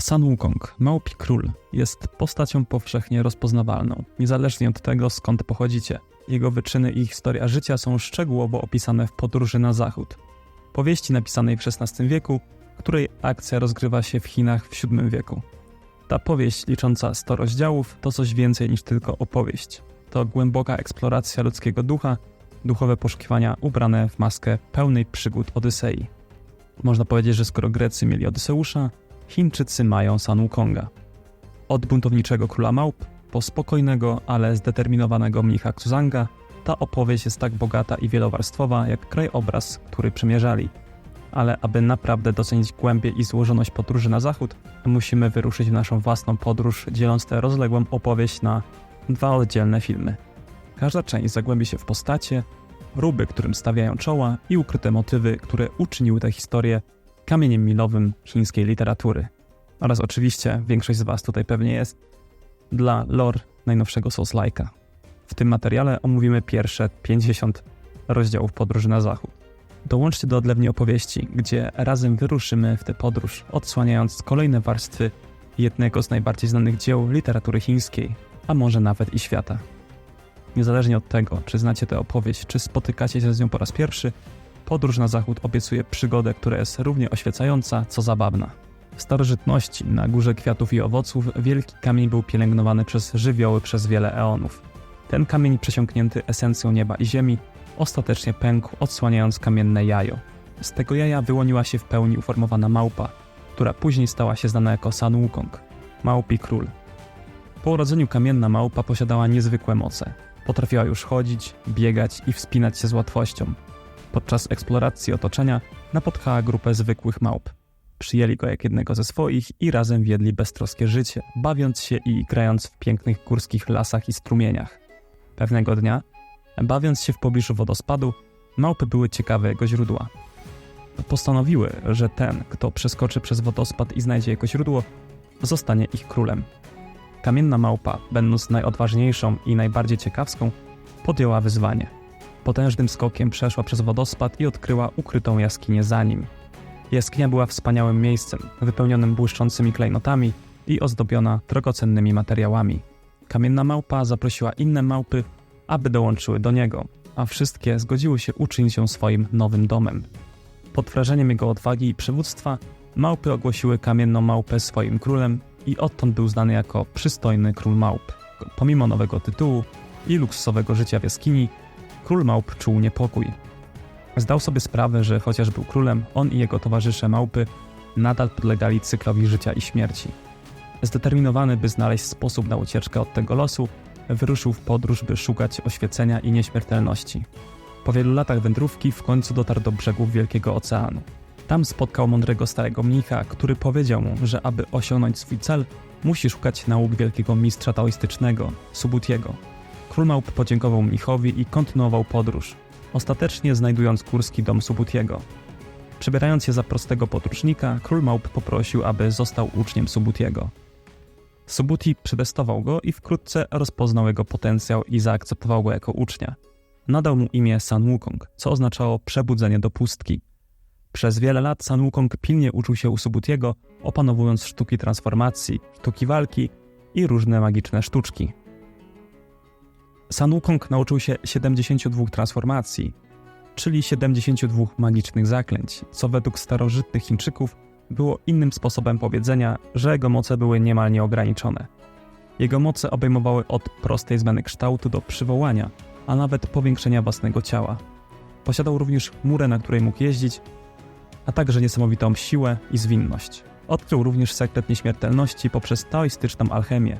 San Wukong, Małpi Król, jest postacią powszechnie rozpoznawalną, niezależnie od tego skąd pochodzicie. Jego wyczyny i historia życia są szczegółowo opisane w Podróży na Zachód, powieści napisanej w XVI wieku, której akcja rozgrywa się w Chinach w VII wieku. Ta powieść, licząca 100 rozdziałów, to coś więcej niż tylko opowieść. To głęboka eksploracja ludzkiego ducha, duchowe poszukiwania ubrane w maskę pełnej przygód Odysei. Można powiedzieć, że skoro Grecy mieli Odyseusza, Chińczycy mają San Wukonga. Od buntowniczego króla małp po spokojnego, ale zdeterminowanego mnicha Xuzanga, ta opowieść jest tak bogata i wielowarstwowa jak krajobraz, który przymierzali. Ale aby naprawdę docenić głębię i złożoność podróży na zachód, musimy wyruszyć w naszą własną podróż, dzieląc tę rozległą opowieść na dwa oddzielne filmy. Każda część zagłębi się w postacie, ruby, którym stawiają czoła i ukryte motywy, które uczyniły tę historię kamieniem milowym chińskiej literatury. Oraz oczywiście, większość z Was tutaj pewnie jest, dla lore najnowszego Souls-like'a. W tym materiale omówimy pierwsze 50 rozdziałów Podróży na Zachód. Dołączcie do odlewni opowieści, gdzie razem wyruszymy w tę podróż, odsłaniając kolejne warstwy jednego z najbardziej znanych dzieł literatury chińskiej, a może nawet i świata. Niezależnie od tego, czy znacie tę opowieść, czy spotykacie się z nią po raz pierwszy, podróż na zachód obiecuje przygodę, która jest równie oświecająca, co zabawna. W starożytności, na górze kwiatów i owoców, wielki kamień był pielęgnowany przez żywioły przez wiele eonów. Ten kamień przesiąknięty esencją nieba i ziemi ostatecznie pękł, odsłaniając kamienne jajo. Z tego jaja wyłoniła się w pełni uformowana małpa, która później stała się znana jako San Wukong, małpi król. Po urodzeniu kamienna małpa posiadała niezwykłe moce. Potrafiła już chodzić, biegać i wspinać się z łatwością. Podczas eksploracji otoczenia napotkała grupę zwykłych małp. Przyjęli go jak jednego ze swoich i razem wiedli beztroskie życie, bawiąc się i grając w pięknych górskich lasach i strumieniach. Pewnego dnia, bawiąc się w pobliżu wodospadu, małpy były ciekawe jego źródła. Postanowiły, że ten, kto przeskoczy przez wodospad i znajdzie jego źródło, zostanie ich królem. Kamienna małpa, będąc najodważniejszą i najbardziej ciekawską, podjęła wyzwanie. Potężnym skokiem przeszła przez wodospad i odkryła ukrytą jaskinię za nim. Jaskinia była wspaniałym miejscem, wypełnionym błyszczącymi klejnotami i ozdobiona drogocennymi materiałami. Kamienna małpa zaprosiła inne małpy, aby dołączyły do niego, a wszystkie zgodziły się uczynić ją swoim nowym domem. Pod wrażeniem jego odwagi i przywództwa, małpy ogłosiły kamienną małpę swoim królem i odtąd był znany jako przystojny król małp. Pomimo nowego tytułu i luksusowego życia w jaskini, król małp czuł niepokój. Zdał sobie sprawę, że chociaż był królem, on i jego towarzysze małpy nadal podlegali cyklowi życia i śmierci. Zdeterminowany, by znaleźć sposób na ucieczkę od tego losu, wyruszył w podróż, by szukać oświecenia i nieśmiertelności. Po wielu latach wędrówki w końcu dotarł do brzegów Wielkiego Oceanu. Tam spotkał mądrego starego mnicha, który powiedział mu, że aby osiągnąć swój cel, musi szukać nauk wielkiego mistrza taoistycznego, Subutiego. Król Małp podziękował mnichowi i kontynuował podróż, ostatecznie znajdując górski dom Subutiego. Przebierając się za prostego podróżnika, król poprosił, aby został uczniem Subutiego. Subuti przetestował go i wkrótce rozpoznał jego potencjał i zaakceptował go jako ucznia. Nadał mu imię San Wukong, co oznaczało przebudzenie do pustki. Przez wiele lat San Wukong pilnie uczył się u Subutiego, opanowując sztuki transformacji, sztuki walki i różne magiczne sztuczki. San Wukong nauczył się 72 transformacji, czyli 72 magicznych zaklęć, co według starożytnych Chińczyków było innym sposobem powiedzenia, że jego moce były niemal nieograniczone. Jego moce obejmowały od prostej zmiany kształtu do przywołania, a nawet powiększenia własnego ciała. Posiadał również murę, na której mógł jeździć, a także niesamowitą siłę i zwinność. Odkrył również sekret nieśmiertelności poprzez taoistyczną alchemię,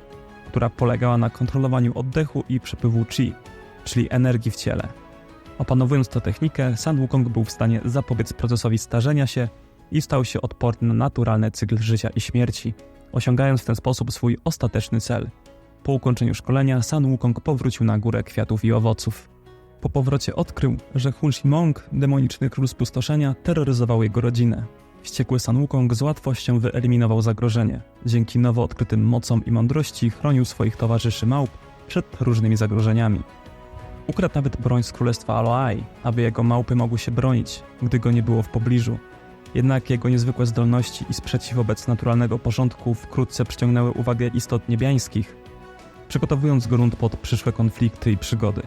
która polegała na kontrolowaniu oddechu i przepływu chi, czyli energii w ciele. Opanowując tę technikę, San Wukong był w stanie zapobiec procesowi starzenia się i stał się odporny na naturalny cykl życia i śmierci, osiągając w ten sposób swój ostateczny cel. Po ukończeniu szkolenia San Wukong powrócił na górę kwiatów i owoców. Po powrocie odkrył, że Hun Shimong, demoniczny król spustoszenia, terroryzował jego rodzinę. Wściekły San Wukong z łatwością wyeliminował zagrożenie. Dzięki nowo odkrytym mocom i mądrości chronił swoich towarzyszy małp przed różnymi zagrożeniami. Ukradł nawet broń z królestwa Aloai, aby jego małpy mogły się bronić, gdy go nie było w pobliżu. Jednak jego niezwykłe zdolności i sprzeciw wobec naturalnego porządku wkrótce przyciągnęły uwagę istot niebiańskich, przygotowując grunt pod przyszłe konflikty i przygody.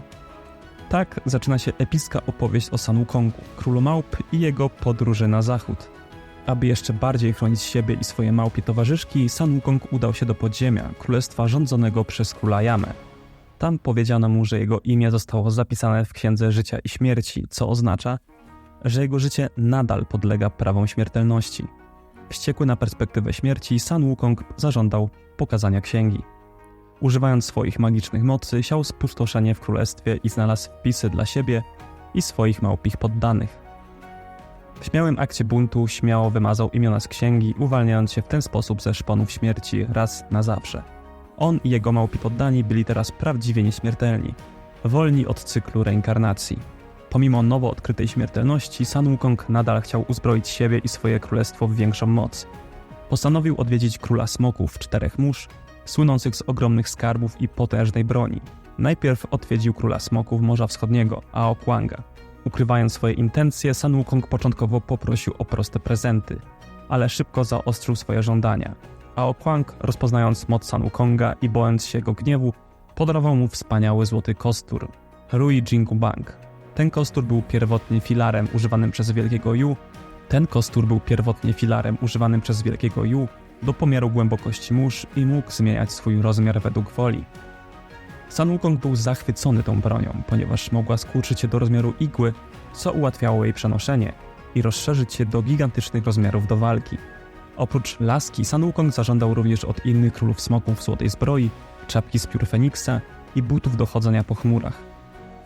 Tak zaczyna się epicka opowieść o San Wukongu, królu małp i jego podróży na zachód. Aby jeszcze bardziej chronić siebie i swoje małpie towarzyszki, San Wukong udał się do podziemia, królestwa rządzonego przez króla Jamę. Tam powiedziano mu, że jego imię zostało zapisane w Księdze Życia i Śmierci, co oznacza, że jego życie nadal podlega prawom śmiertelności. Wściekły na perspektywę śmierci, San Wukong zażądał pokazania księgi. Używając swoich magicznych mocy, siał spustoszenie w królestwie i znalazł wpisy dla siebie i swoich małpich poddanych. W śmiałym akcie buntu śmiało wymazał imiona z księgi, uwalniając się w ten sposób ze szponów śmierci raz na zawsze. On i jego małpi poddani byli teraz prawdziwie nieśmiertelni, wolni od cyklu reinkarnacji. Pomimo nowo odkrytej śmiertelności, San Wukong nadal chciał uzbroić siebie i swoje królestwo w większą moc. Postanowił odwiedzić króla smoków czterech mórz, słynących z ogromnych skarbów i potężnej broni. Najpierw odwiedził króla smoków Morza Wschodniego, Ao Kwanga. Ukrywając swoje intencje, San Wukong początkowo poprosił o proste prezenty, ale szybko zaostrzył swoje żądania. Ao Kwang, rozpoznając moc San Wukonga i bojąc się jego gniewu, podarował mu wspaniały złoty kostur, Rui Jingu Bang. Ten kostur był pierwotnie filarem używanym przez Wielkiego Yu. Ten kostur był pierwotnie filarem używanym przez Wielkiego Yu do pomiaru głębokości mórz i mógł zmieniać swój rozmiar według woli. San Wukong był zachwycony tą bronią, ponieważ mogła skurczyć się do rozmiaru igły, co ułatwiało jej przenoszenie i rozszerzyć się do gigantycznych rozmiarów do walki. Oprócz laski, San Wukong zażądał również od innych królów smoków złotej zbroi, czapki z piór Feniksa i butów do chodzenia po chmurach.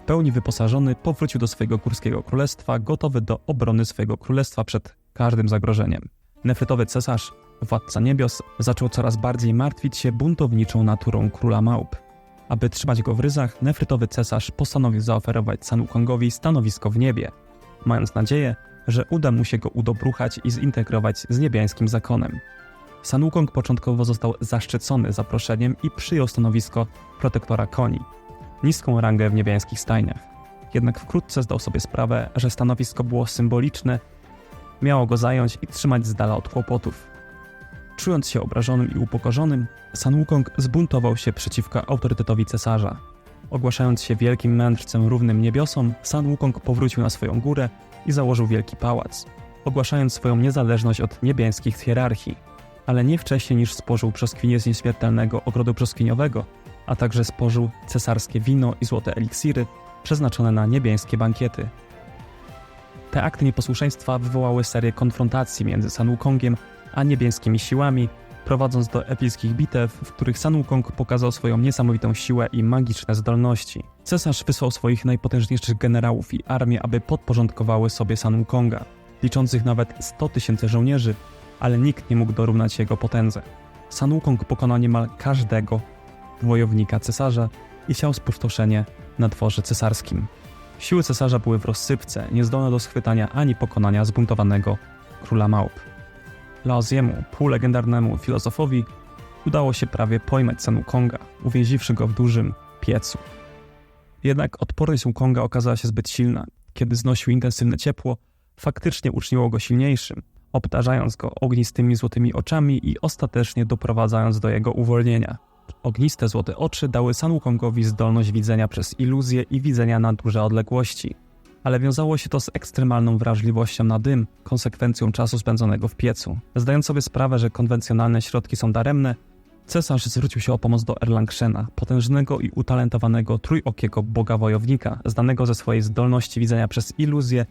W pełni wyposażony powrócił do swojego górskiego królestwa, gotowy do obrony swojego królestwa przed każdym zagrożeniem. Nefrytowy cesarz, władca niebios, zaczął coraz bardziej martwić się buntowniczą naturą króla małp. Aby trzymać go w ryzach, nefrytowy cesarz postanowił zaoferować San Wukongowi stanowisko w niebie, mając nadzieję, że uda mu się go udobruchać i zintegrować z niebiańskim zakonem. San Wukong początkowo został zaszczycony zaproszeniem i przyjął stanowisko protektora koni, niską rangę w niebiańskich stajniach. Jednak wkrótce zdał sobie sprawę, że stanowisko było symboliczne, miało go zająć i trzymać z dala od kłopotów. Czując się obrażonym i upokorzonym, San Wukong zbuntował się przeciwko autorytetowi cesarza. Ogłaszając się wielkim mędrcem równym niebiosom, San Wukong powrócił na swoją górę i założył wielki pałac, ogłaszając swoją niezależność od niebiańskich hierarchii, ale nie wcześniej niż spożył brzoskwinie z nieśmiertelnego ogrodu brzoskwiniowego, a także spożył cesarskie wino i złote eliksiry przeznaczone na niebiańskie bankiety. Te akty nieposłuszeństwa wywołały serię konfrontacji między San Wukongiem a niebieskimi siłami, prowadząc do epickich bitew, w których San Wukong pokazał swoją niesamowitą siłę i magiczne zdolności. Cesarz wysłał swoich najpotężniejszych generałów i armię, aby podporządkowały sobie San Wukonga, liczących nawet 100 tysięcy żołnierzy, ale nikt nie mógł dorównać jego potędze. San Wukong pokonał niemal każdego wojownika cesarza i siał spustoszenie na dworze cesarskim. Siły cesarza były w rozsypce, niezdolne do schwytania ani pokonania zbuntowanego króla małp. Laoziemu, półlegendarnemu filozofowi, udało się prawie pojmać San Wukonga, uwięziwszy go w dużym piecu. Jednak odporność Wukonga okazała się zbyt silna. Kiedy znosił intensywne ciepło, faktycznie uczyniło go silniejszym, obdarzając go ognistymi złotymi oczami i ostatecznie doprowadzając do jego uwolnienia. Ogniste złote oczy dały San Wukongowi zdolność widzenia przez iluzję i widzenia na duże odległości, ale wiązało się to z ekstremalną wrażliwością na dym, konsekwencją czasu spędzonego w piecu. Zdając sobie sprawę, że konwencjonalne środki są daremne, cesarz zwrócił się o pomoc do Erlangshena, potężnego i utalentowanego trójokiego boga wojownika, znanego ze swojej zdolności widzenia przez iluzję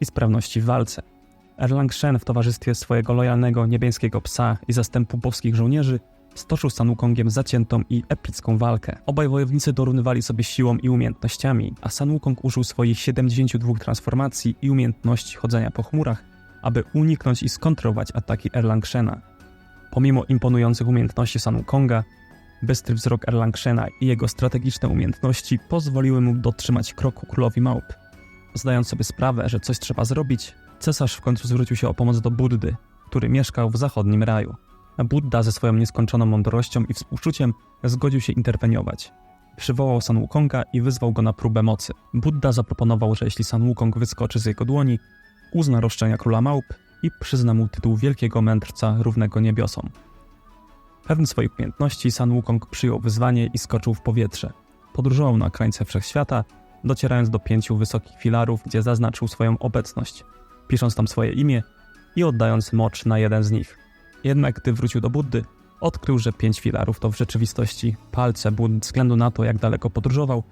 i sprawności w walce. Erlangshen w towarzystwie swojego lojalnego niebiańskiego psa i zastępu boskich żołnierzy stoczył z San Wukongiem zaciętą i epicką walkę. Obaj wojownicy dorównywali sobie siłą i umiejętnościami, a San Wukong użył swoich 72 transformacji i umiejętności chodzenia po chmurach, aby uniknąć i skontrować ataki Erlangshena. Pomimo imponujących umiejętności San Wukonga, bystry wzrok Erlangshena i jego strategiczne umiejętności pozwoliły mu dotrzymać kroku królowi małp. Zdając sobie sprawę, że coś trzeba zrobić, cesarz w końcu zwrócił się o pomoc do Buddy, który mieszkał w zachodnim raju. Buddha ze swoją nieskończoną mądrością i współczuciem zgodził się interweniować. Przywołał San Wukonga i wyzwał go na próbę mocy. Buddha zaproponował, że jeśli San Wukong wyskoczy z jego dłoni, uzna roszczenia króla małp i przyzna mu tytuł wielkiego mędrca równego niebiosom. Pewny swoich umiejętności, San Wukong przyjął wyzwanie i skoczył w powietrze. Podróżował na krańce wszechświata, docierając do pięciu wysokich filarów, gdzie zaznaczył swoją obecność, pisząc tam swoje imię i oddając mocz na jeden z nich. Jednak gdy wrócił do Buddy, odkrył, że pięć filarów to w rzeczywistości palce Buddy, względu na to, jak daleko podróżował,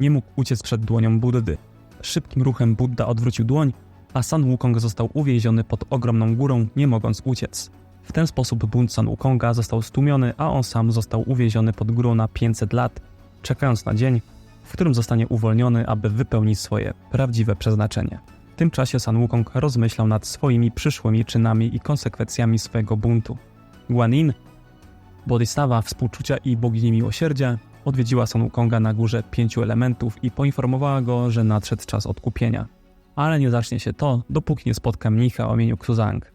nie mógł uciec przed dłonią Buddy. Szybkim ruchem Buddha odwrócił dłoń, a San Wukong został uwięziony pod ogromną górą, nie mogąc uciec. W ten sposób bunt San Wukonga został stłumiony, a on sam został uwięziony pod górą na 500 lat, czekając na dzień, w którym zostanie uwolniony, aby wypełnić swoje prawdziwe przeznaczenie. W tym czasie San Wukong rozmyślał nad swoimi przyszłymi czynami i konsekwencjami swojego buntu. Guanin, Bodhisattva współczucia i bogini miłosierdzia, odwiedziła San Wukonga na górze pięciu elementów i poinformowała go, że nadszedł czas odkupienia. Ale nie zacznie się to, dopóki nie spotka mnicha o imieniu Xuzang.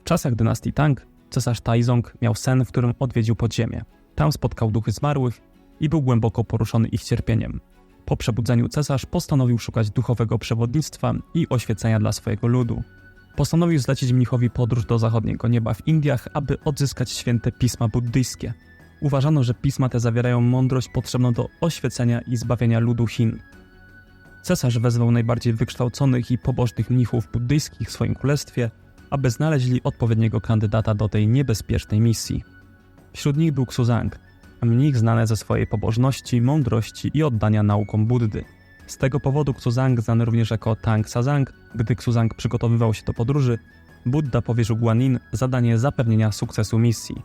W czasach dynastii Tang cesarz Taizong miał sen, w którym odwiedził podziemie. Tam spotkał duchy zmarłych i był głęboko poruszony ich cierpieniem. Po przebudzeniu cesarz postanowił szukać duchowego przewodnictwa i oświecenia dla swojego ludu. Postanowił zlecić mnichowi podróż do zachodniego nieba w Indiach, aby odzyskać święte pisma buddyjskie. Uważano, że pisma te zawierają mądrość potrzebną do oświecenia i zbawienia ludu Chin. Cesarz wezwał najbardziej wykształconych i pobożnych mnichów buddyjskich w swoim królestwie, aby znaleźli odpowiedniego kandydata do tej niebezpiecznej misji. Wśród nich był Xuzang, mnich znany ze swojej pobożności, mądrości i oddania naukom Buddy. Z tego powodu Xuzang znany również jako Tang Sazang, gdy Xuzang przygotowywał się do podróży, Buddha powierzył Guanin zadanie zapewnienia sukcesu misji.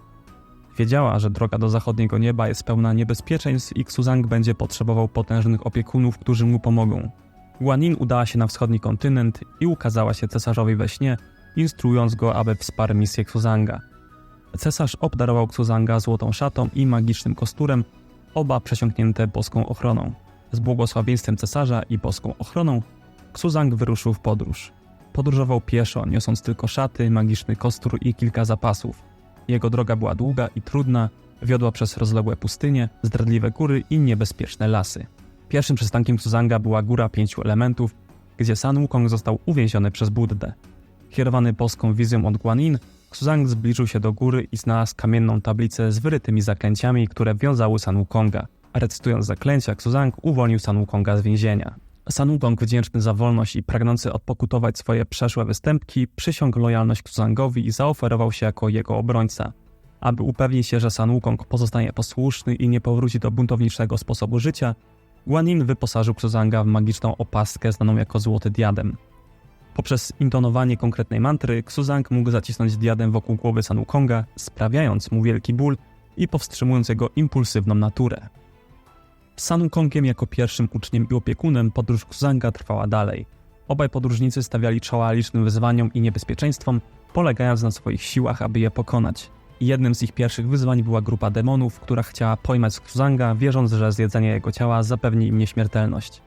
Wiedziała, że droga do zachodniego nieba jest pełna niebezpieczeństw i Xuzang będzie potrzebował potężnych opiekunów, którzy mu pomogą. Guanin udała się na wschodni kontynent i ukazała się cesarzowi we śnie, instruując go, aby wsparł misję Xuzanga. Cesarz obdarował Xuzanga złotą szatą i magicznym kosturem, oba przesiąknięte boską ochroną. Z błogosławieństwem cesarza i boską ochroną, Xuzang wyruszył w podróż. Podróżował pieszo, niosąc tylko szaty, magiczny kostur i kilka zapasów. Jego droga była długa i trudna, wiodła przez rozległe pustynie, zdradliwe góry i niebezpieczne lasy. Pierwszym przystankiem Xuzanga była Góra Pięciu Elementów, gdzie San Wukong został uwięziony przez Buddę. Kierowany boską wizją od Guanin, Xuzang zbliżył się do góry i znalazł kamienną tablicę z wyrytymi zaklęciami, które wiązały San Wukonga. Recytując zaklęcia, Xuzang uwolnił San Wukonga z więzienia. San Wukong, wdzięczny za wolność i pragnący odpokutować swoje przeszłe występki, przysiągł lojalność Xuzangowi i zaoferował się jako jego obrońca. Aby upewnić się, że San Wukong pozostanie posłuszny i nie powróci do buntowniczego sposobu życia, Guanin wyposażył Xuzanga w magiczną opaskę znaną jako Złoty Diadem. Poprzez intonowanie konkretnej mantry, Xuzang mógł zacisnąć diadem wokół głowy San Wukonga, sprawiając mu wielki ból i powstrzymując jego impulsywną naturę. Z San Wukongiem jako pierwszym uczniem i opiekunem podróż Xuzanga trwała dalej. Obaj podróżnicy stawiali czoła licznym wyzwaniom i niebezpieczeństwom, polegając na swoich siłach, aby je pokonać. Jednym z ich pierwszych wyzwań była grupa demonów, która chciała pojmać Xuzanga, wierząc, że zjedzenie jego ciała zapewni im nieśmiertelność.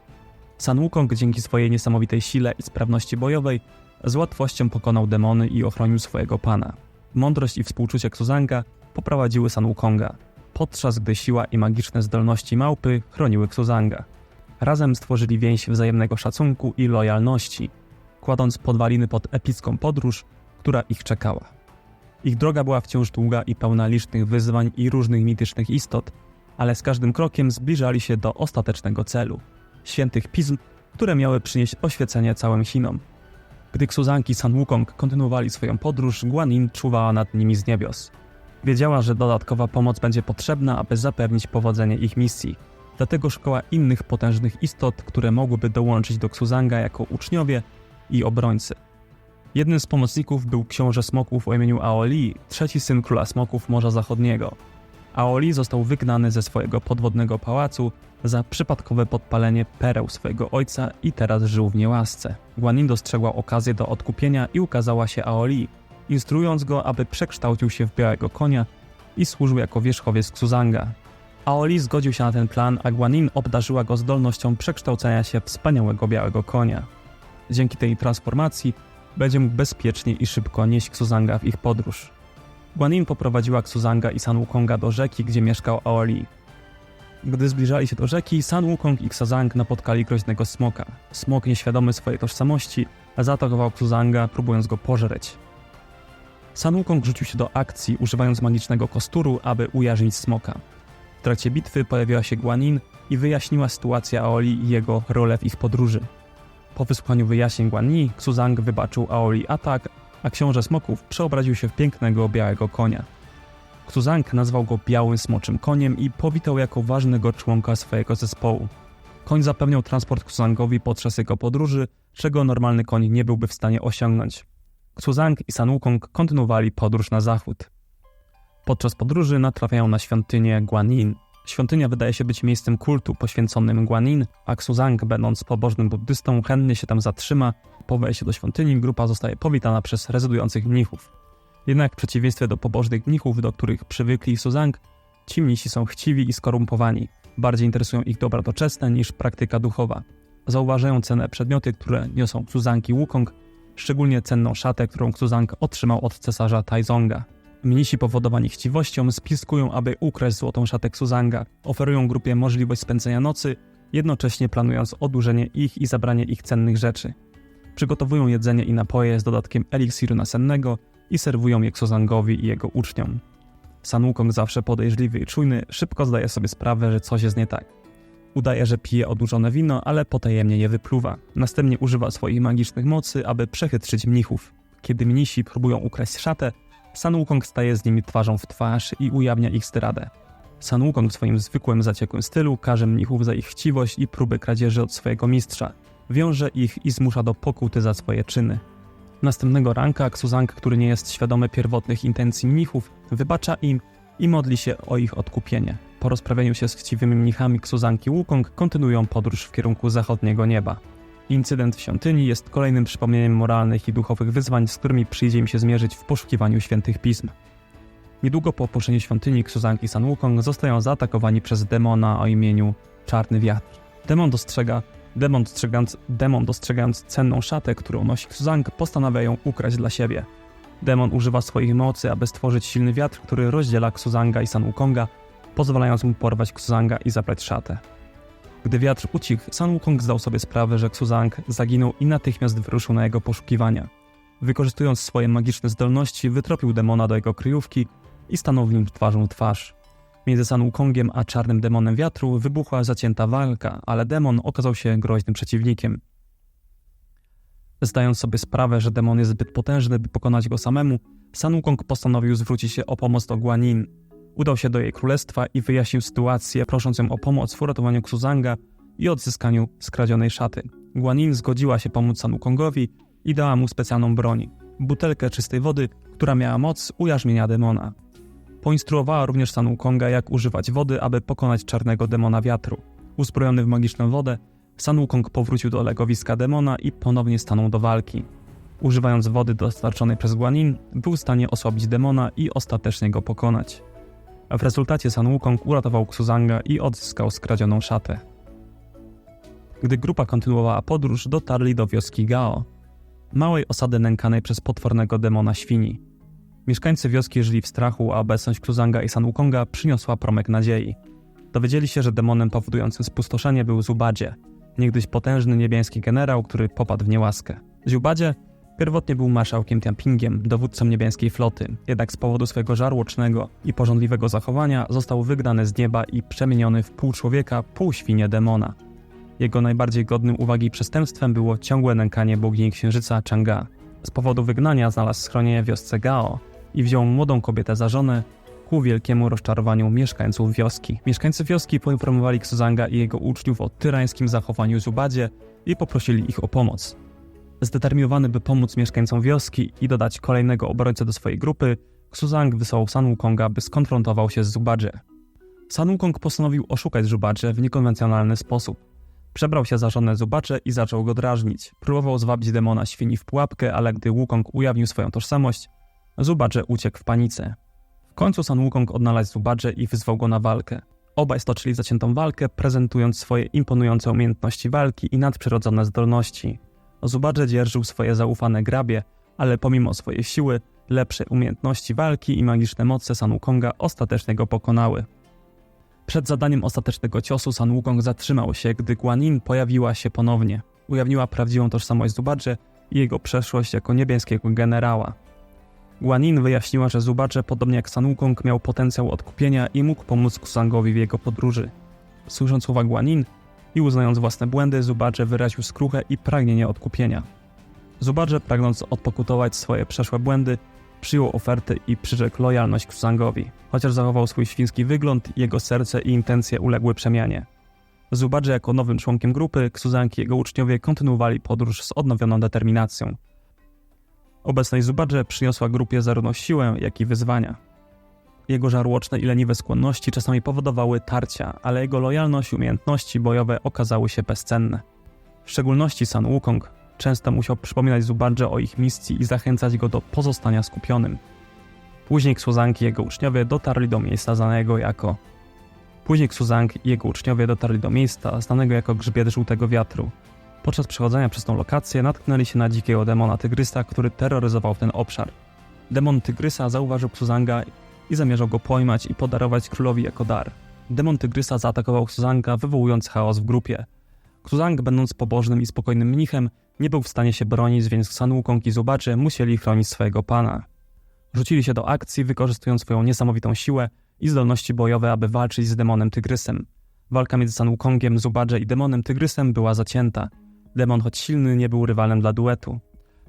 San Wukong dzięki swojej niesamowitej sile i sprawności bojowej z łatwością pokonał demony i ochronił swojego pana. Mądrość i współczucie Xuzanga poprowadziły San Wukonga, podczas gdy siła i magiczne zdolności małpy chroniły Xuzanga. Razem stworzyli więź wzajemnego szacunku i lojalności, kładąc podwaliny pod epicką podróż, która ich czekała. Ich droga była wciąż długa i pełna licznych wyzwań i różnych mitycznych istot, ale z każdym krokiem zbliżali się do ostatecznego celu świętych pism, które miały przynieść oświecenie całym Chinom. Gdy Xuzanki San Wukong kontynuowali swoją podróż, Guanin czuwała nad nimi z niebios. Wiedziała, że dodatkowa pomoc będzie potrzebna, aby zapewnić powodzenie ich misji. Dlatego szukała innych potężnych istot, które mogłyby dołączyć do Xuzanga jako uczniowie i obrońcy. Jednym z pomocników był książę smoków o imieniu Aoli, trzeci syn króla smoków Morza Zachodniego. Aoli został wygnany ze swojego podwodnego pałacu za przypadkowe podpalenie pereł swojego ojca i teraz żył w niełasce. Guanin dostrzegła okazję do odkupienia i ukazała się Aoli, instruując go, aby przekształcił się w białego konia i służył jako wierzchowiec Xuzanga. Aoli zgodził się na ten plan, a Guanin obdarzyła go zdolnością przekształcenia się w wspaniałego białego konia. Dzięki tej transformacji będzie mógł bezpiecznie i szybko nieść Xuzanga w ich podróż. Guanin poprowadziła Xuzanga i San Wukonga do rzeki, gdzie mieszkał Aoli. Gdy zbliżali się do rzeki, San Wukong i Xuzang napotkali groźnego smoka. Smok, nieświadomy swojej tożsamości, zaatakował Xuzanga, próbując go pożreć. Sun Wukong rzucił się do akcji, używając magicznego kosturu, aby ujarzmić smoka. W trakcie bitwy pojawiła się Guanin i wyjaśniła sytuację Aoli i jego rolę w ich podróży. Po wysłuchaniu wyjaśnień Guan Xuzang wybaczył Aoli atak, a książę smoków przeobraził się w pięknego białego konia. Xuzang nazwał go białym smoczym koniem i powitał jako ważnego członka swojego zespołu. Koń zapewniał transport Xuzangowi podczas jego podróży, czego normalny koń nie byłby w stanie osiągnąć. Xuzang i San Wukong kontynuowali podróż na zachód. Podczas podróży natrafiają na świątynię Guanin. Świątynia wydaje się być miejscem kultu poświęconym Guanin, a Xuzang, będąc pobożnym buddystą, chętnie się tam zatrzyma. Po wejściu do świątyni grupa zostaje powitana przez rezydujących mnichów. Jednak w przeciwieństwie do pobożnych mnichów, do których przywykli Suzang, ci mnisi są chciwi i skorumpowani. Bardziej interesują ich dobra doczesne niż praktyka duchowa. Zauważają cenne przedmioty, które niosą Suzanki Wukong, szczególnie cenną szatę, którą Suzang otrzymał od cesarza Taizonga. Mnisi powodowani chciwością spiskują, aby ukraść złotą szatę Suzanga. Oferują grupie możliwość spędzenia nocy, jednocześnie planując odurzenie ich i zabranie ich cennych rzeczy. Przygotowują jedzenie i napoje z dodatkiem eliksiru nasennego, i serwują je Xozangowi i jego uczniom. San Wukong zawsze podejrzliwy i czujny, szybko zdaje sobie sprawę, że coś jest nie tak. Udaje, że pije odurzone wino, ale potajemnie je wypluwa. Następnie używa swoich magicznych mocy, aby przechytrzyć mnichów. Kiedy mnisi próbują ukraść szatę, San Wukong staje z nimi twarzą w twarz i ujawnia ich zdradę. San Wukong w swoim zwykłym, zaciekłym stylu każe mnichów za ich chciwość i próby kradzieży od swojego mistrza. Wiąże ich i zmusza do pokuty za swoje czyny. Następnego ranka Xuzang, który nie jest świadomy pierwotnych intencji mnichów, wybacza im i modli się o ich odkupienie. Po rozprawieniu się z chciwymi mnichami Xuzanki Wukong kontynuują podróż w kierunku zachodniego nieba. Incydent w świątyni jest kolejnym przypomnieniem moralnych i duchowych wyzwań, z którymi przyjdzie im się zmierzyć w poszukiwaniu świętych pism. Niedługo po opuszczeniu świątyni Xuzanki San Wukong zostają zaatakowani przez demona o imieniu Czarny Wiatr. Demon dostrzega, Demon dostrzegając, demon dostrzegając cenną szatę, którą nosi Xuzang, postanawia ją ukraść dla siebie. Demon używa swoich mocy, aby stworzyć silny wiatr, który rozdziela Xuzanga i San Wukonga, pozwalając mu porwać Xuzanga i zabrać szatę. Gdy wiatr ucichł, San Wukong zdał sobie sprawę, że Xuzang zaginął i natychmiast wyruszył na jego poszukiwania. Wykorzystując swoje magiczne zdolności, wytropił demona do jego kryjówki i stanął w nim twarzą w twarz. Między San Wukongiem a czarnym demonem wiatru wybuchła zacięta walka, ale demon okazał się groźnym przeciwnikiem. Zdając sobie sprawę, że demon jest zbyt potężny, by pokonać go samemu, San Wukong postanowił zwrócić się o pomoc do Guanin. Udał się do jej królestwa i wyjaśnił sytuację, prosząc ją o pomoc w uratowaniu Xuzanga i odzyskaniu skradzionej szaty. Guanin zgodziła się pomóc San Wukongowi i dała mu specjalną broń butelkę czystej wody, która miała moc ujarzmienia demona. Poinstruowała również San Wukonga, jak używać wody, aby pokonać czarnego demona wiatru. Uzbrojony w magiczną wodę, San Wukong powrócił do legowiska demona i ponownie stanął do walki. Używając wody dostarczonej przez Guanin, był w stanie osłabić demona i ostatecznie go pokonać. W rezultacie San Wukong uratował Xuzanga i odzyskał skradzioną szatę. Gdy grupa kontynuowała podróż, dotarli do wioski Gao, małej osady nękanej przez potwornego demona świni. Mieszkańcy wioski żyli w strachu, a obecność Kruzanga i San Wukonga przyniosła promek nadziei. Dowiedzieli się, że demonem powodującym spustoszenie był Zubadzie, niegdyś potężny niebiański generał, który popadł w niełaskę. Zubadzie pierwotnie był marszałkiem Tiampingiem, dowódcą niebiańskiej floty, jednak z powodu swojego żarłocznego i porządliwego zachowania został wygnany z nieba i przemieniony w pół człowieka, pół świnie demona. Jego najbardziej godnym uwagi przestępstwem było ciągłe nękanie bogini księżyca Chang'a. Z powodu wygnania znalazł schronienie w wiosce Gao, i wziął młodą kobietę za żonę, ku wielkiemu rozczarowaniu mieszkańców wioski. Mieszkańcy wioski poinformowali Xuzanga i jego uczniów o tyrańskim zachowaniu Zubadzie i poprosili ich o pomoc. Zdeterminowany, by pomóc mieszkańcom wioski i dodać kolejnego obrońcę do swojej grupy, Xuzang wysłał San Wukonga, by skonfrontował się z Zubadzie. San Wukong postanowił oszukać Zubadzie w niekonwencjonalny sposób. Przebrał się za żonę Zubacze i zaczął go drażnić. Próbował zwabić demona świni w pułapkę, ale gdy Wukong ujawnił swoją tożsamość, Zubadże uciekł w panice. W końcu San Wukong odnalazł Zubadże i wyzwał go na walkę. Obaj stoczyli zaciętą walkę, prezentując swoje imponujące umiejętności walki i nadprzyrodzone zdolności. Zubadże dzierżył swoje zaufane grabie, ale pomimo swojej siły, lepsze umiejętności walki i magiczne moce San Wukonga ostatecznie go pokonały. Przed zadaniem ostatecznego ciosu San Wukong zatrzymał się, gdy Guanin pojawiła się ponownie. Ujawniła prawdziwą tożsamość Zubadże i jego przeszłość jako niebieskiego generała. Guanin wyjaśniła, że Zubacze, podobnie jak San Wukong, miał potencjał odkupienia i mógł pomóc Kusangowi w jego podróży. Słysząc słowa Guanin i uznając własne błędy, Zubacze wyraził skruchę i pragnienie odkupienia. Zubacze, pragnąc odpokutować swoje przeszłe błędy, przyjął ofertę i przyrzekł lojalność Kusangowi. Chociaż zachował swój świński wygląd, jego serce i intencje uległy przemianie. Zubadże jako nowym członkiem grupy, Ksuzanki i jego uczniowie kontynuowali podróż z odnowioną determinacją. Obecność Zubadże przyniosła grupie zarówno siłę, jak i wyzwania. Jego żarłoczne i leniwe skłonności czasami powodowały tarcia, ale jego lojalność i umiejętności bojowe okazały się bezcenne. W szczególności San Wukong często musiał przypominać Zubadże o ich misji i zachęcać go do pozostania skupionym. Później Ksuzanki i jego uczniowie dotarli do miejsca znanego jako Później Ksuzang i jego uczniowie dotarli do miejsca znanego jako grzbiet żółtego wiatru. Podczas przechodzenia przez tą lokację natknęli się na dzikiego demona tygrysa, który terroryzował ten obszar. Demon tygrysa zauważył Ksuzanga i zamierzał go pojmać i podarować królowi jako dar. Demon tygrysa zaatakował Ksuzanga, wywołując chaos w grupie. Ksuzang, będąc pobożnym i spokojnym mnichem, nie był w stanie się bronić, więc San Wukong i Zubacze musieli chronić swojego pana. Rzucili się do akcji, wykorzystując swoją niesamowitą siłę i zdolności bojowe, aby walczyć z demonem tygrysem. Walka między San Wukongiem, Zubadże i demonem tygrysem była zacięta. Demon, choć silny, nie był rywalem dla duetu.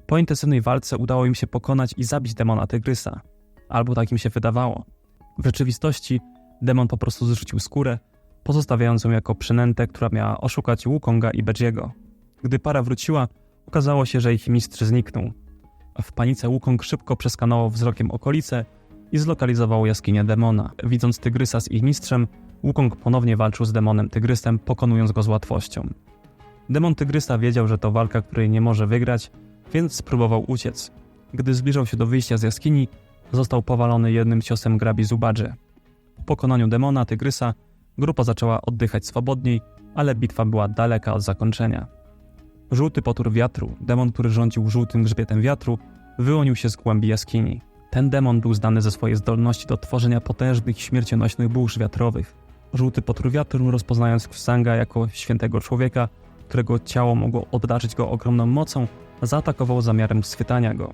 Po intensywnej walce udało im się pokonać i zabić demona tygrysa. Albo tak im się wydawało. W rzeczywistości demon po prostu zrzucił skórę, pozostawiając ją jako przynętę, która miała oszukać Wukonga i Bedziego. Gdy para wróciła, okazało się, że ich mistrz zniknął. W panice Wukong szybko przeskanował wzrokiem okolice i zlokalizował jaskinię demona. Widząc tygrysa z ich mistrzem, Wukong ponownie walczył z demonem tygrysem, pokonując go z łatwością. Demon tygrysa wiedział, że to walka, której nie może wygrać, więc spróbował uciec. Gdy zbliżał się do wyjścia z jaskini, został powalony jednym ciosem grabi Zubadży. Po pokonaniu demona tygrysa, grupa zaczęła oddychać swobodniej, ale bitwa była daleka od zakończenia. Żółty potur wiatru, demon, który rządził żółtym grzbietem wiatru, wyłonił się z głębi jaskini. Ten demon był znany ze swojej zdolności do tworzenia potężnych, śmiercionośnych burz wiatrowych. Żółty potrój wiatru, rozpoznając Ksanga jako świętego człowieka, którego ciało mogło oddarzyć go ogromną mocą, zaatakował zamiarem schwytania go.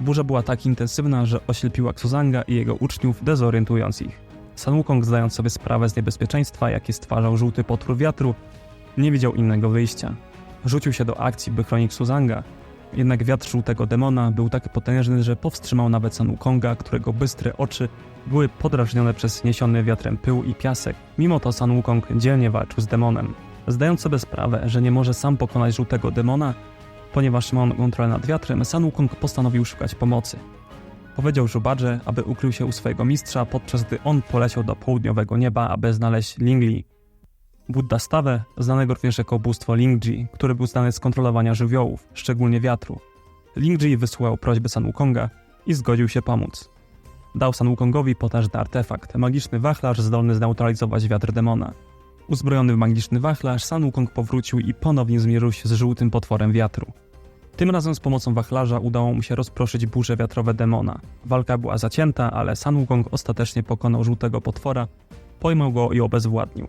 Burza była tak intensywna, że oślepiła Ksuzanga i jego uczniów, dezorientując ich. San Wukong, zdając sobie sprawę z niebezpieczeństwa, jakie stwarzał żółty potrój wiatru, nie widział innego wyjścia. Rzucił się do akcji, by chronić Ksuzanga, jednak wiatr żółtego demona był tak potężny, że powstrzymał nawet San Wukonga, którego bystre oczy były podrażnione przez niesiony wiatrem pył i piasek. Mimo to San Wukong dzielnie walczył z demonem. Zdając sobie sprawę, że nie może sam pokonać żółtego demona, ponieważ ma on kontrolę nad wiatrem, San Wukong postanowił szukać pomocy. Powiedział Żubadże, aby ukrył się u swojego mistrza, podczas gdy on poleciał do południowego nieba, aby znaleźć Lingli, Buddha Stawę, znanego również jako bóstwo Lingji, który był znany z kontrolowania żywiołów, szczególnie wiatru. Lingji wysłał prośbę San Wukonga i zgodził się pomóc. Dał San Wukongowi potężny artefakt, magiczny wachlarz zdolny zneutralizować wiatr demona. Uzbrojony w magiczny wachlarz, San Wukong powrócił i ponownie zmierzył się z żółtym potworem wiatru. Tym razem z pomocą wachlarza udało mu się rozproszyć burze wiatrowe demona. Walka była zacięta, ale San Wukong ostatecznie pokonał żółtego potwora, pojmał go i obezwładnił.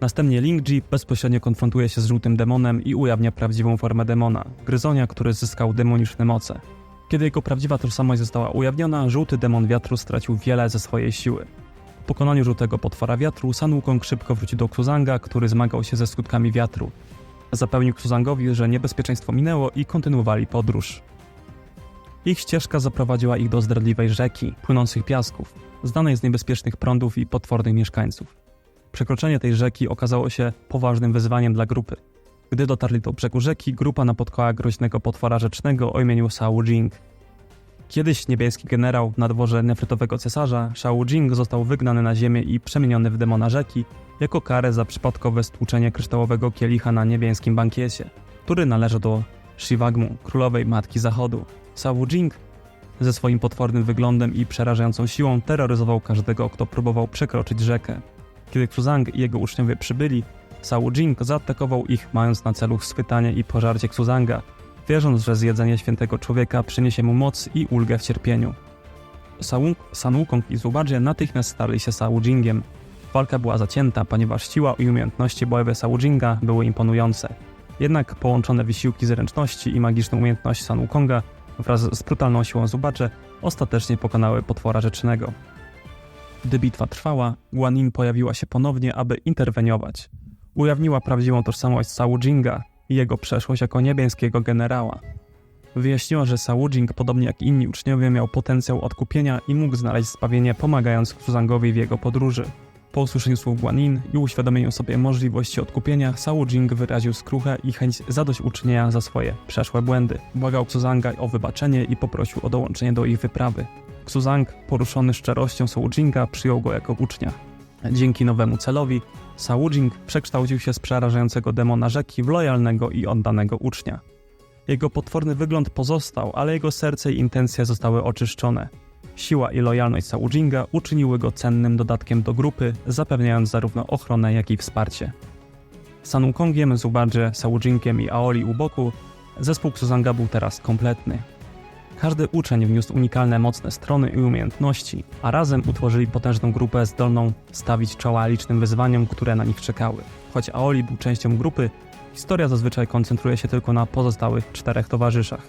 Następnie Ling Ji bezpośrednio konfrontuje się z żółtym demonem i ujawnia prawdziwą formę demona, gryzonia, który zyskał demoniczne moce. Kiedy jego prawdziwa tożsamość została ujawniona, żółty demon wiatru stracił wiele ze swojej siły. Po pokonaniu żółtego potwora wiatru, San Wukong szybko wrócił do Ksuzanga, który zmagał się ze skutkami wiatru. Zapewnił Ksuzangowi, że niebezpieczeństwo minęło i kontynuowali podróż. Ich ścieżka zaprowadziła ich do zdradliwej rzeki, płynących piasków, znanej z niebezpiecznych prądów i potwornych mieszkańców. Przekroczenie tej rzeki okazało się poważnym wyzwaniem dla grupy. Gdy dotarli do brzegu rzeki, grupa napotkała groźnego potwora rzecznego o imieniu Shao Jing. Kiedyś niebieski generał na dworze nefrytowego cesarza, Shao Jing został wygnany na ziemię i przemieniony w demona rzeki jako karę za przypadkowe stłuczenie kryształowego kielicha na niebieskim bankiecie, który należy do Shivagmu, królowej Matki Zachodu. Shao Jing ze swoim potwornym wyglądem i przerażającą siłą terroryzował każdego, kto próbował przekroczyć rzekę. Kiedy Xuzang i jego uczniowie przybyli, Sao Jing zaatakował ich, mając na celu schwytanie i pożarcie Xuzanga, wierząc, że zjedzenie świętego człowieka przyniesie mu moc i ulgę w cierpieniu. San Wukong i Zubadże natychmiast stali się Sao Jingiem. Walka była zacięta, ponieważ siła i umiejętności bojowe Sao Jinga były imponujące. Jednak połączone wysiłki zręczności i magiczne umiejętności Sun Wukonga wraz z brutalną siłą Zubacze ostatecznie pokonały potwora rzecznego. Gdy bitwa trwała, Guanin pojawiła się ponownie, aby interweniować. Ujawniła prawdziwą tożsamość Sao Jinga i jego przeszłość jako niebiańskiego generała. Wyjaśniła, że Sao Jing, podobnie jak inni uczniowie, miał potencjał odkupienia i mógł znaleźć zbawienie pomagając Kuzangowi w jego podróży. Po usłyszeniu słów Guanin i uświadomieniu sobie możliwości odkupienia, Sao Jing wyraził skruchę i chęć zadośćuczynienia za swoje przeszłe błędy. Błagał Xuzanga o wybaczenie i poprosił o dołączenie do ich wyprawy. Xuzang, poruszony szczerością Sao Jinga, przyjął go jako ucznia. Dzięki nowemu celowi, Sao Jing przekształcił się z przerażającego demona rzeki w lojalnego i oddanego ucznia. Jego potworny wygląd pozostał, ale jego serce i intencje zostały oczyszczone. Siła i lojalność Sao Jinga uczyniły go cennym dodatkiem do grupy, zapewniając zarówno ochronę, jak i wsparcie. San Wukongiem, Zubadże, Sao i Aoli u boku, zespół Xuzanga był teraz kompletny. Każdy uczeń wniósł unikalne, mocne strony i umiejętności, a razem utworzyli potężną grupę zdolną stawić czoła licznym wyzwaniom, które na nich czekały. Choć Aoli był częścią grupy, historia zazwyczaj koncentruje się tylko na pozostałych czterech towarzyszach.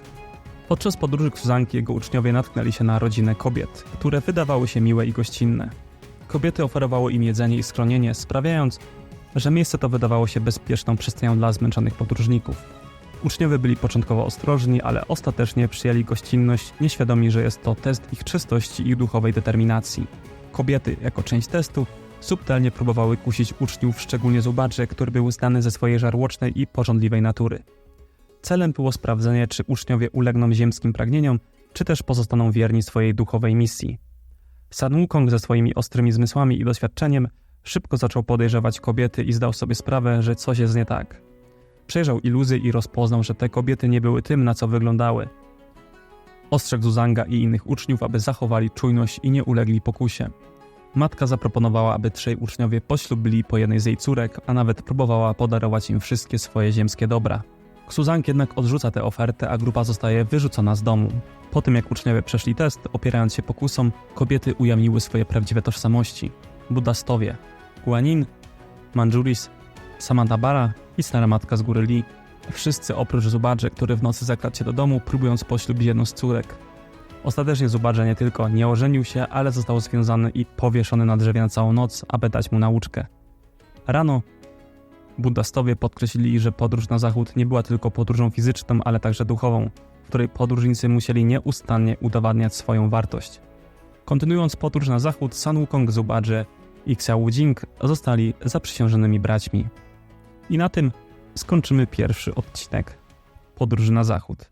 Podczas podróży Kuzanki jego uczniowie natknęli się na rodzinę kobiet, które wydawały się miłe i gościnne. Kobiety oferowały im jedzenie i schronienie, sprawiając, że miejsce to wydawało się bezpieczną przystanią dla zmęczonych podróżników. Uczniowie byli początkowo ostrożni, ale ostatecznie przyjęli gościnność, nieświadomi, że jest to test ich czystości i duchowej determinacji. Kobiety, jako część testu, subtelnie próbowały kusić uczniów, szczególnie zubacze, który był znany ze swojej żarłocznej i porządliwej natury. Celem było sprawdzenie, czy uczniowie ulegną ziemskim pragnieniom, czy też pozostaną wierni swojej duchowej misji. San Wukong ze swoimi ostrymi zmysłami i doświadczeniem szybko zaczął podejrzewać kobiety i zdał sobie sprawę, że coś jest nie tak. Przejrzał iluzję i rozpoznał, że te kobiety nie były tym, na co wyglądały. Ostrzegł Zuzanga i innych uczniów, aby zachowali czujność i nie ulegli pokusie. Matka zaproponowała, aby trzej uczniowie poślubili po jednej z jej córek, a nawet próbowała podarować im wszystkie swoje ziemskie dobra. Ksuzank jednak odrzuca tę ofertę, a grupa zostaje wyrzucona z domu. Po tym jak uczniowie przeszli test, opierając się pokusom, kobiety ujawniły swoje prawdziwe tożsamości. Budastowie, Guanin, Manjuris, Samantabara i stara matka z góry Li. Wszyscy oprócz Zubadże, który w nocy zakradł się do domu, próbując poślubić jedną z córek. Ostatecznie Zubadże nie tylko nie ożenił się, ale został związany i powieszony na drzewie na całą noc, aby dać mu nauczkę. Rano Buddastowie podkreślili, że podróż na zachód nie była tylko podróżą fizyczną, ale także duchową, w której podróżnicy musieli nieustannie udowadniać swoją wartość. Kontynuując podróż na zachód, San Wukong Zubadże i Xiao Jing zostali zaprzysiężonymi braćmi. I na tym skończymy pierwszy odcinek podróży na zachód.